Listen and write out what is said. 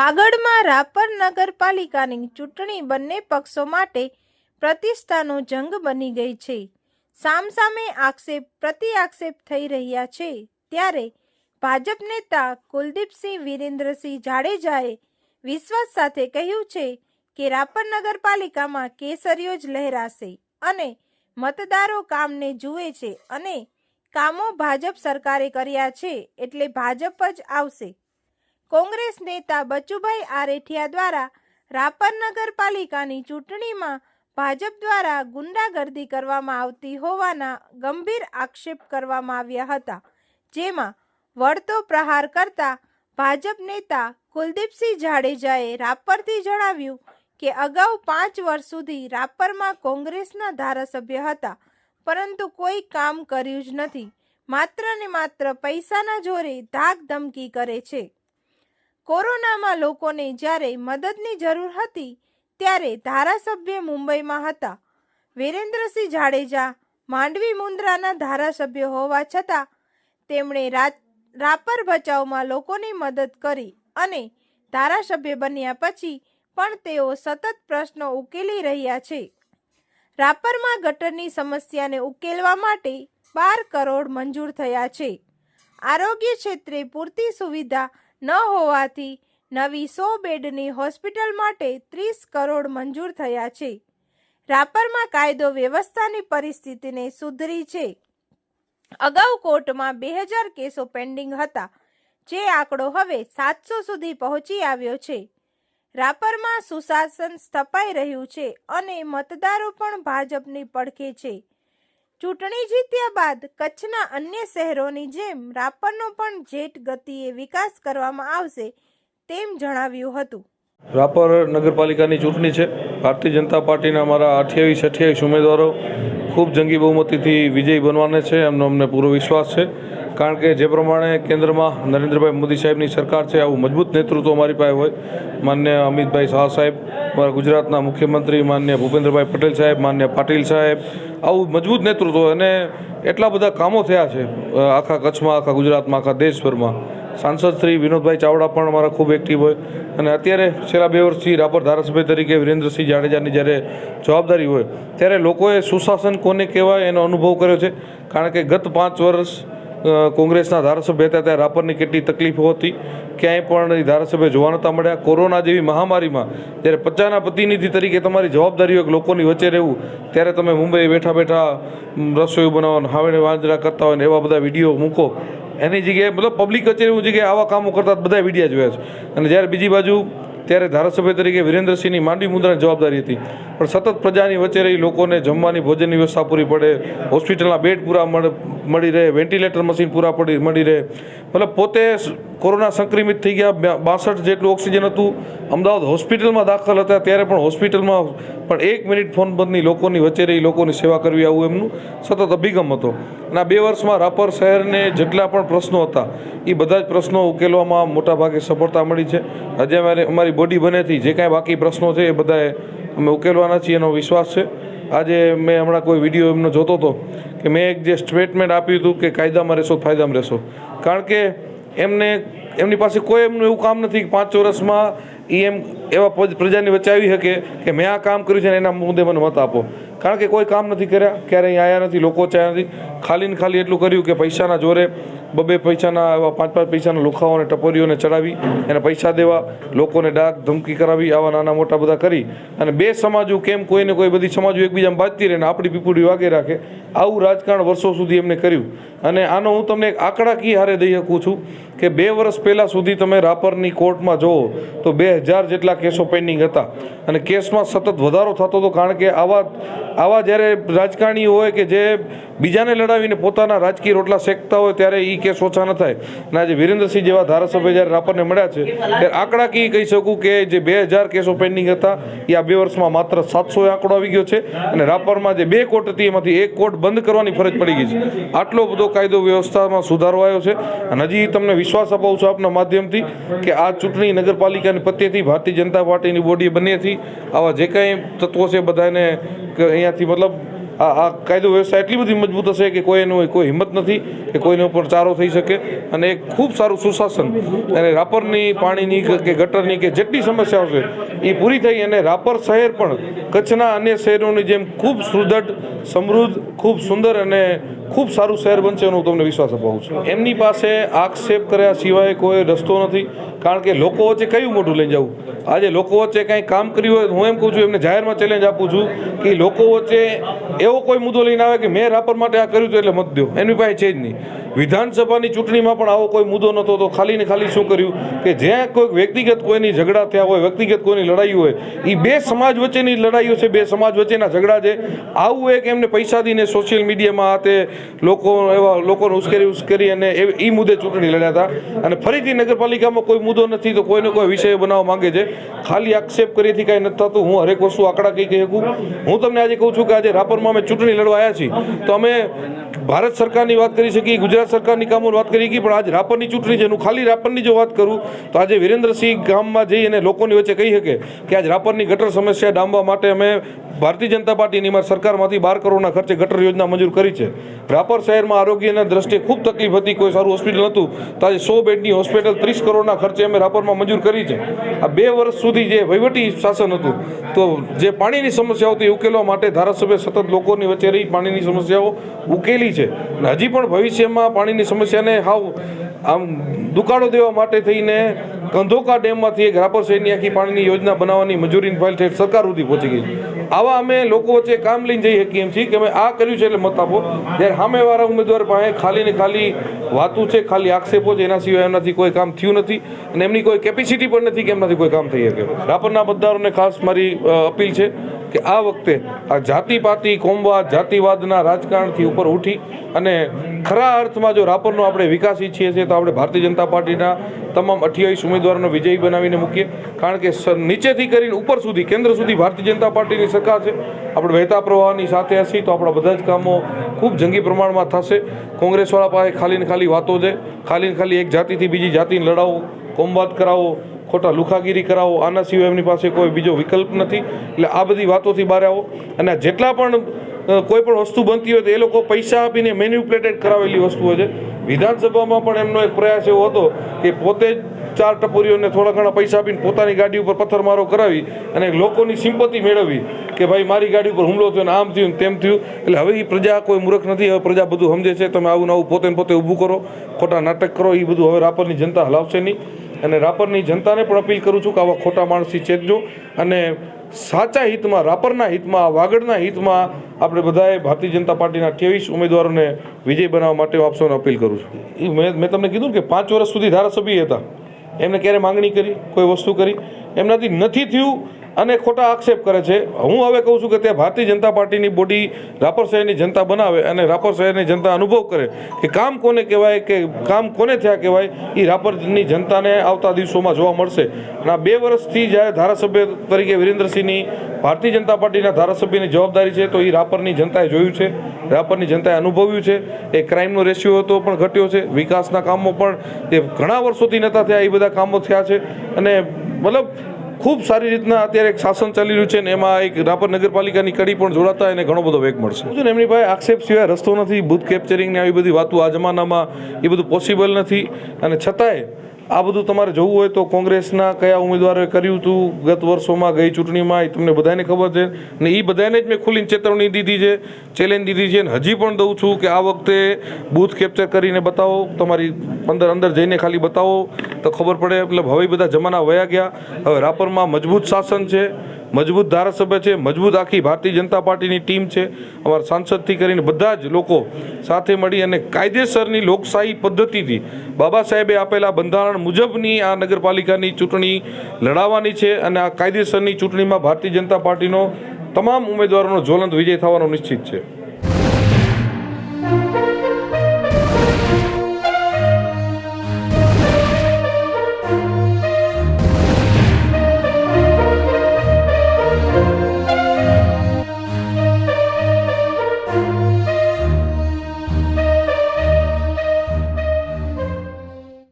વાગડમાં રાપર નગરપાલિકાની ચૂંટણી બંને પક્ષો માટે પ્રતિષ્ઠાનો જંગ બની ગઈ છે. સામસામે આક્ષેપ પ્રતિ આક્ષેપ થઈ રહ્યા છે. ત્યારે ભાજપ નેતા કુલદીપસિંહ વિરેન્દ્રસિંહ જાડેજાએ વિશ્વાસ સાથે કહ્યું છે કે રાપર નગરપાલિકામાં કેસરીઓ જ લહેરાશે અને મતદારો કામને જુએ છે અને કામો ભાજપ સરકારે કર્યા છે એટલે ભાજપ જ આવશે. કોંગ્રેસ નેતા બચુભાઈ આરેઠિયા દ્વારા રાપર નગરપાલિકાની ચૂંટણીમાં ભાજપ દ્વારા ગુંડાગર્દી કરવામાં આવતી હોવાના ગંભીર આક્ષેપ કરવામાં આવ્યા હતા, જેમાં વળતો પ્રહાર કરતા ભાજપ નેતા કુલદીપસિંહ જાડેજાએ રાપરથી જણાવ્યું કે અગાઉ પાંચ વર્ષ સુધી રાપરમાં કોંગ્રેસના ધારાસભ્ય હતા, પરંતુ કોઈ કામ કર્યું જ નથી, માત્ર ને માત્ર પૈસાના જોરે ધાક ધમકી કરે છે. કોરોનામાં લોકોને જ્યારે મદદની જરૂર હતી ત્યારે ધારાસભ્ય મુંબઈમાં હતા. વિરેન્દ્રસિંહ જાડેજા માંડવી મુન્દ્રાના ધારાસભ્ય હોવા છતાં તેમણે રાપર બચાવમાં લોકોની મદદ કરી અને ધારાસભ્ય બન્યા પછી પણ તેઓ સતત પ્રશ્નો ઉકેલી રહ્યા છે. રાપરમાં ગટરની સમસ્યાને ઉકેલવા માટે બાર કરોડ મંજૂર થયા છે. આરોગ્ય ક્ષેત્રે પૂરતી સુવિધા ન હોવાથી નવી સો બેડની હોસ્પિટલ માટે ત્રીસ કરોડ મંજૂર થયા છે. રાપરમાં કાયદો વ્યવસ્થાની પરિસ્થિતિને સુધરી છે. અગાઉ કોર્ટમાં બે હજાર કેસો પેન્ડિંગ હતા, જે આંકડો હવે સાતસો સુધી પહોંચી આવ્યો છે. રાપરમાં સુશાસન સ્થપાઈ રહ્યું છે અને મતદારો પણ ભાજપની પડખે છે. ચૂંટણી જીત્યા બાદ કચ્છના અન્ય શહેરોની જેમ રાપરનો પણ જેટ ગતિએ વિકાસ કરવામાં આવશે તેમ જણાવ્યું હતું. રાપર નગરપાલિકાની ચૂંટણી છે. ભારતીય જનતા પાર્ટીના અમારા અઠ્યાવીસ અઠ્યાવીસ ઉમેદવારો ખૂબ જંગી બહુમતીથી વિજયી બનવાના છે. એમનો અમને પૂરો વિશ્વાસ છે. કારણ કે જે પ્રમાણે કેન્દ્રમાં નરેન્દ્રભાઈ મોદી સાહેબની સરકાર છે, આવું મજબૂત નેતૃત્વ અમારી પાસે હોય. માન્ય અમિતભાઈ શાહ સાહેબ, અમારા ગુજરાતના મુખ્યમંત્રી, માન્ય ભૂપેન્દ્રભાઈ પટેલ સાહેબ, માન્ય પાટીલ સાહેબ, આવું મજબૂત નેતૃત્વ અને એટલા બધા કામો થયા છે આખા કચ્છમાં, આખા ગુજરાતમાં, આખા દેશભરમાં. સાંસદ શ્રી વિનોદભાઈ ચાવડા પણ અમારા ખૂબ એક્ટિવ હોય. અને અત્યારે છેલ્લા બે વર્ષથી રાપર ધારાસભ્ય તરીકે વિરેન્દ્રસિંહ જાડેજાની જ્યારે જવાબદારી હોય, ત્યારે લોકોએ સુશાસન કોને કહેવાય એનો અનુભવ કર્યો છે. કારણ કે ગત પાંચ વર્ષ કોંગ્રેસના ધારાસભ્ય હતા, ત્યારે રાપરની કેટલી તકલીફો હતી, ક્યાંય પણ ધારાસભ્ય જોવા નહોતા મળ્યા. કોરોના જેવી મહામારીમાં જ્યારે પચાના પ્રતિનિધિ તરીકે તમારી જવાબદારીઓ લોકોની વચ્ચે રહેવું, ત્યારે તમે મુંબઈ બેઠા બેઠા રસોઈ બનાવવાનું હાવેને વાંજરા કરતા હોય ને એવા બધા વીડિયો મૂકો. એની જગ્યાએ મતલબ પબ્લિક કચેરી જગ્યાએ આવા કામો કરતા બધા વિડીયા જોયા છે. અને જ્યારે બીજી બાજુ ત્યારે ધારાસભ્ય તરીકે વિરેન્દ્રસિંહની માંડી મુદ્રાની જવાબદારી હતી. પણ સતત પ્રજાની વચ્ચે રહી લોકોને જમવાની ભોજનની વ્યવસ્થા પૂરી પડે, હોસ્પિટલના બેડ પૂરા મળે રહે, વેન્ટિલેટર મશીન પૂરા પડી, મળી રહે. મતલબ પોતે કોરોના સંક્રમિત થઈ ગયા બાસઠ જેટલું ઓક્સિજન હતું. અમદાવાદ હોસ્પિટલમાં દાખલ હતા, ત્યારે પણ હોસ્પિટલમાં પણ એક મિનિટ ફોન બંધની લોકોની વચ્ચે રહી, લોકોની સેવા કરવી આવું એમનું સતત અભિગમ હતો. અને બે વર્ષમાં રાપર શહેરને જેટલા પણ પ્રશ્નો હતા એ બધા જ પ્રશ્નો ઉકેલવામાં મોટાભાગે સફળતા મળી છે. આજે અમારે અમારી બોડી બનેથી જે કાંઈ બાકી પ્રશ્નો છે, એ બધાએ અમે ઉકેલવાના છીએ, એનો વિશ્વાસ છે. આજે મેં હમણાં કોઈ વીડિયો એમનો જોતો હતો કે મેં એક જે સ્ટેટમેન્ટ આપ્યું હતું કે કાયદામાં રહેશો, ફાયદામાં રહેશો. કારણ કે એમને એમની પાસે કોઈ એમનું એવું કામ નથી કે પાંચ વર્ષમાં એ એમ એવા પ્રજાની વચ્ચે આવી શકે કે મેં આ કામ કર્યું છે એના મુદ્દે મને મત આપો. કારણ કે કોઈ કામ નથી કર્યા, ક્યારેય આવ્યા નથી, લોકો ચાયા નથી. ખાલી ખાલી એટલું કર્યું કે પૈસાના જોરે બબે પૈસાના એવા પાંચ પાંચ પૈસાના લુખાઓને, ટપરીઓને ચડાવી એને પૈસા દેવા, લોકોને ડાક ધમકી કરાવી, આવા નાના મોટા બધા કરી. અને બે સમાજો કેમ કોઈને કોઈ બધી સમાજો એકબીજામાં બાજતી રહે ને આપણી પીપુડી વાગે રાખે, આવું રાજકારણ વર્ષો સુધી એમને કર્યું. અને આનો હું તમને એક આંકડાકીય હારે દઈ શકું છું કે બે વર્ષ પહેલાં સુધી તમે રાપરની કોર્ટમાં જુઓ તો બે હજાર જેટલા કેસો પેન્ડિંગ હતા. અને કેસમાં સતત વધારો થતો હતો, કારણ કે આવા આવા જ્યારે રાજકારણી હોય કે જે બીજાને લડાવીને પોતાના રાજકીય રોટલા શેકતા હોય ત્યારે એ કેસ ઓછા ન થાય. અને આજે વિરેન્દ્રસિંહ જેવા ધારાસભ્ય જ્યારે રાપરને મળ્યા છે, ત્યારે આંકડાકીય કહી શકું કે જે બે હજાર કેસો પેન્ડિંગ હતા એ આ બે વર્ષમાં માત્ર સાતસો આંકડો આવી ગયો છે. અને રાપરમાં જે બે કોર્ટ હતી, એમાંથી એક કોર્ટ બંધ કરવાની ફરજ પડી ગઈ છે. આટલો બધો કાયદો વ્યવસ્થામાં સુધારો આવ્યો છે. અને હજી તમને વિશ્વાસ અપાવું છું આપના માધ્યમથી કે આ ચૂંટણી નગરપાલિકાની પ્રત્યેથી ભારતીય જનતા પાર્ટીની બોડી બન્યાથી આવા જે કાંઈ તત્વો છે બધાને અહીંયાથી મતલબ આ આ કાયદો વ્યવસ્થા એટલી બધી મજબૂત હશે કે કોઈ એનું કોઈ હિંમત નથી કે કોઈને ઉપર ચારો થઈ શકે. અને એક ખૂબ સારું સુશાસન અને રાપરની પાણીની કે કે ગટરની કે જેટલી સમસ્યાઓ છે એ પૂરી થઈ અને રાપર શહેર પણ કચ્છના અન્ય શહેરોની જેમ ખૂબ સુદૃઢ, સમૃદ્ધ, ખૂબ સુંદર અને ખૂબ સારું શહેર બનશે એનો હું તમને વિશ્વાસ અપાવું છું. એમની પાસે આક્ષેપ કર્યા સિવાય કોઈ રસ્તો નથી. કારણ કે લોકો વચ્ચે કયું મોઢું લઈને જવું? આજે લોકો વચ્ચે કાંઈ કામ કર્યું હોય હું એમ કહું છું, એમને જાહેરમાં ચેલેન્જ આપું છું કે લોકો વચ્ચે એવો કોઈ મુદ્દો લઈને આવે કે મેં રાપર માટે આ કર્યું હતું એટલે મત દો એની પાસે છે જ નહીં. વિધાનસભાની ચૂંટણીમાં પણ આવો કોઈ મુદ્દો નહોતો, તો ખાલી ને ખાલી શું કર્યું? કે જ્યાં કોઈ વ્યક્તિગત કોઈની ઝઘડા થયા હોય, વ્યક્તિગત કોઈની લડાઈ હોય એ બે સમાજ વચ્ચેની લડાઈઓ છે, બે સમાજ વચ્ચેના ઝઘડા છે. આવું એક એમને પૈસા દઈને સોશિયલ મીડિયામાં આ તે લોકો એવા લોકોને ઉશ્કેરી ઉશ્કેરી અને એ મુદ્દે ચૂંટણી લડ્યા હતા. અને ફરીથી નગરપાલિકામાં કોઈ મુદ્દો નથી, તો કોઈને કોઈ વિષય બનાવવા માંગે છે. ખાલી આક્ષેપ કરીથી કાંઈ નથી થતું. હું હરેક વસ્તુ આંકડા કહી કહી શકું. હું તમને આજે કહું છું કે આજે રાપરમાં અમે ચૂંટણી લડવા આવ્યા છીએ. તો અમે ભારત સરકારની વાત કરી શકીએ, ગુજરાત સરકારની કામોની વાત કરી શકીએ, પણ આજ રાપરની ચૂંટણી છે હું ખાલી રાપરની જો વાત કરું, તો આજે વિરેન્દ્રસિંહ ગામમાં જઈ અને લોકોની વચ્ચે કહી શકે કે આજ રાપરની ગટર સમસ્યા ડામવા માટે અમે ભારતીય જનતા પાર્ટીની મારી સરકારમાંથી બાર કરોડના ખર્ચે ગટર યોજના મંજૂર કરી છે. રાપર શહેરમાં આરોગ્યના દ્રષ્ટિએ ખૂબ તકલીફ હતી, કોઈ સારું હોસ્પિટલ નહોતું, તો આજે સો બેડની હોસ્પિટલ ત્રીસ કરોડના ખર્ચે અમે રાપરમાં મંજૂર કરી છે. આ બે વર્ષ સુધી જે વહીવટી શાસન હતું, તો જે પાણીની સમસ્યા હતી ઉકેલવા માટે ધારાસભ્ય સતત લોકોની વચ્ચે રહી પાણીની સમસ્યાઓ ઉકેલી છે. અને હજી પણ ભવિષ્યમાં પાણીની સમસ્યાને હાવ આમ દુકાળો દેવા માટે થઈને કંધોકા ડેમમાંથી એક રાપર શહેરની આખી પાણીની યોજના બનાવવાની મંજૂરીની ફાઇલ થઈ સરકાર સુધી પહોંચી ગઈ આવા અમે લોકો વચ્ચે કામ લઈને જઈ શકીએ એમ છીએ કે અમે આ કર્યું છે એટલે મત આપો. ત્યારે સામેવાળા ઉમેદવાર પાસે ખાલી ને ખાલી વાતું છે, ખાલી આક્ષેપો છે, એના સિવાય એમનાથી કોઈ કામ થયું નથી. અને એમની કોઈ કેપેસિટી પણ નથી કે એમનાથી કોઈ કામ થઈ શકે. રાપરના મતદારોને ખાસ મારી અપીલ છે. કે આ વખતે આ જાતિપાતિ, કોમવાદ, જાતિવાદના રાજકારણથી ઉપર ઉઠી અને ખરા અર્થમાં જો રાપરનો આપણે વિકાસ ઈચ્છીએ છીએ, તો આપણે ભારતીય જનતા પાર્ટીના તમામ અઠ્યાવીસ ઉમેદવારોનો વિજયી બનાવીને મૂકીએ. કારણ કે નીચેથી કરીને ઉપર સુધી, કેન્દ્ર સુધી ભારતીય જનતા પાર્ટીની સરકાર છે. આપણે વહેતા પ્રવાહની સાથે હશી, તો આપણા બધા જ કામો ખૂબ જંગી પ્રમાણમાં થશે. કોંગ્રેસવાળા પાસે ખાલી ખાલી વાતો છે. ખાલી ખાલી એક જાતિથી બીજી જાતિને લડાવો, કોમવાદ કરાવો ખોટા લુખાગીરી કરાવો, આના સિવાય એમની પાસે કોઈ બીજો વિકલ્પ નથી. એટલે આ બધી વાતોથી બહાર આવો. અને જેટલા પણ કોઈ પણ વસ્તુ બનતી હોય તો એ લોકો પૈસા આપીને મેન્યુપ્લેટેડ કરાવેલી વસ્તુઓ છે. વિધાનસભામાં પણ એમનો એક પ્રયાસ એવો હતો કે પોતે જ ચાર ટપોરીઓને થોડા ઘણા પૈસા આપીને પોતાની ગાડી ઉપર પથ્થરમારો કરાવી અને લોકોની સિમ્પતિ મેળવી કે ભાઈ મારી ગાડી ઉપર હુમલો થયો ને આમ થયું તેમ થયું. એટલે હવે એ પ્રજા કોઈ મૂર્ખ નથી, હવે પ્રજા બધું સમજે છે. તમે આવું ને આવું પોતે પોતે ઊભું કરો, ખોટા નાટક કરો એ બધું હવે રાપરની જનતા હલાવશે નહીં. અને રાપરની જનતાને પણ અપીલ કરું છું કે આવા ખોટા માણસથી ચેતજો અને સાચા હિતમાં, રાપરના હિતમાં વાગડના હિતમાં આપણે બધાએ ભારતીય જનતા પાર્ટીના અઠ્યાવીસ ઉમેદવારોને વિજય બનાવવા માટે હું અપીલ કરું છું. મેં તમને કીધું કે પાંચ વર્ષ સુધી ધારાસભ્ય હતા. એમને ક્યારે માંગણી કરી, કોઈ વસ્તુ કરી? એમનાથી નથી થયું અને ખોટા આક્ષેપ કરે છે. હું હવે કહું છું કે ત્યાં ભારતીય જનતા પાર્ટીની બોડી રાપર શહેરની જનતા બનાવે અને રાપર શહેરની જનતા અનુભવ કરે કે કામ કોને કહેવાય કે કામ કોને થયા કહેવાય એ રાપરની જનતાને આવતા દિવસોમાં જોવા મળશે. અને આ બે વર્ષથી જ્યારે ધારાસભ્ય તરીકે વિરેન્દ્રસિંહની ભારતીય જનતા પાર્ટીના ધારાસભ્યની જવાબદારી છે, તો એ રાપરની જનતાએ જોયું છે. રાપરની જનતાએ અનુભવ્યું છે. એ ક્રાઇમનો રેશિયો હતો પણ ઘટ્યો છે. વિકાસના કામો પણ જે ઘણા વર્ષોથી નહોતા થયા એ બધા કામો થયા છે. અને મતલબ ખૂબ સારી રીતના અત્યારે એક શાસન ચાલી રહ્યું છે ને એમાં એક રાપર નગરપાલિકાની કડી પણ જોડાતા એને ઘણો બધો વેગ મળશે. ને, એમની પાસે આક્ષેપ સિવાય રસ્તો નથી, બુથ કેપ્ચરિંગ ને આવી બધી વાતો આ જમાનામાં એ બધું પોસિબલ નથી. અને છતાંય આ બધું તમારે જોવું હોય તો કોંગ્રેસના કયા ઉમેદવારોએ કર્યું હતું? ગત વર્ષોમાં ગઈ ચૂંટણીમાં, એ તમને બધાને ખબર છે. ને એ બધાને જ મેં ખુલ્લી ચેતવણી દીધી છે ચેલેન્જ દીધી છે. અને હજી પણ દઉં છું કે આ વખતે બૂથ કેપ્ચર કરીને બતાવો. તમારી અંદર અંદર જઈને ખાલી બતાવો. તો ખબર પડે એટલે હવે બધા જમાના વયા ગયા. હવે રાપરમાં મજબૂત શાસન છે. મજબૂત ધારાસભ્ય છે, મજબૂત આખી ભારતીય જનતા પાર્ટીની ટીમ છે. અમારા સાંસદથી કરીને બધા જ લોકો સાથે મળી અને કાયદેસરની લોકશાહી પદ્ધતિથી બાબા સાહેબે આપેલા બંધારણ મુજબની આ નગરપાલિકાની ચૂંટણી લડાવવાની છે અને આ કાયદેસરની ચૂંટણીમાં ભારતીય જનતા પાર્ટીનો તમામ ઉમેદવારોનો જ્વલંત વિજય થવાનો નિશ્ચિત છે.